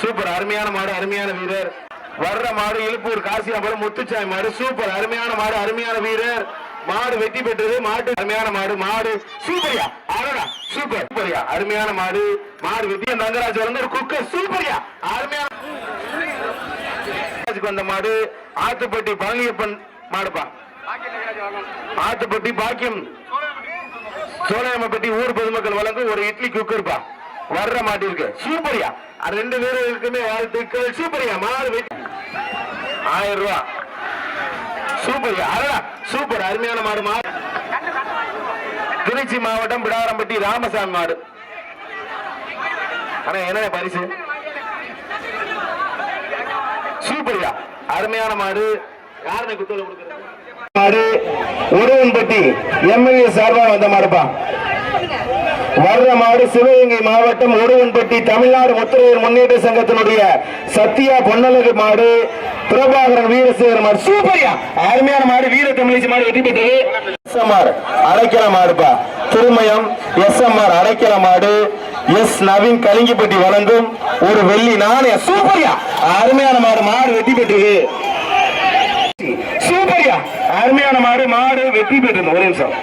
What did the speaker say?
Super. அருமையான மாடு அருமையான வீரர். வர்ற மாடு இழுப்பூர் காசியாபுரம் முத்துச்சாமி மாடு. சூப்பர். அருமையான மாடு அருமையான வீரர். மாடு வெற்றி பெற்றது. மாடு அருமையான மாடு மாடு சூப்பரியா. அருடா சூப்பர். சூப்பரியா. அருமையான மாடு மாடு வெற்றி. தங்கராஜ் வந்து ஒரு குக்கர் சூப்பரியா. அருமையான வந்த மாடு ஆத்துப்பட்டி பழனியப்பன் மாடுப்பா. ஆத்துப்பட்டி பாக்கியம் சோழயம்மப்பட்டி ஊர் பொதுமக்கள் வழங்கும் ஒரு இட்லி குக்கர்ப்பா வர்ற மாட்டிருக்கு. சூப்பரியா. அது ரெண்டு பேருக்குமே வாழ்த்துக்கள். சூப்பரியா மாடு வெட்டி ஆயிரம் ரூபா. சூப்பரியா. அடடா சூப்பர். அருமையான மாடு மாடு. திருச்சி மாவட்டம் பிடாரம்பட்டி ராமசாமி மாடு. ஆனா என்ன பரிசு? சூப்பரியா. அருமையான மாடு. யாருன்னு குத்தல கொடுக்குறது? மாடு உருவன்பட்டி எம்எல்ஏ சார்பாக வந்த மாடுப்பா. வர்ணமாடு சிவகங்கை மாவட்டம் உருவன்பட்டி தமிழ்நாடு முத்திரையர் முன்னேற்ற சங்கத்தினுடைய சத்யா பொன்னலகு மாடு பிரபாகரன் வீரசேகர் மாடு சூப்பரியா அருமையான மாடு வீர தமிழிசை மாடு வெற்றி பெற்றது. ஆர் அடைக்கல மாடுப்பா. Thirumayam S M R Adaikkala மாடு. எஸ் நவீன் கலிங்கிப்பட்டி வழங்கும் ஒரு வெள்ளி நாணய சூப்பரியா அருமையான மாடு மாடு வெற்றி பெற்றது. சூப்பரியா அருமையான மாடு மாடு வெற்றி பெற்றது. ஒரு நிமிஷம்.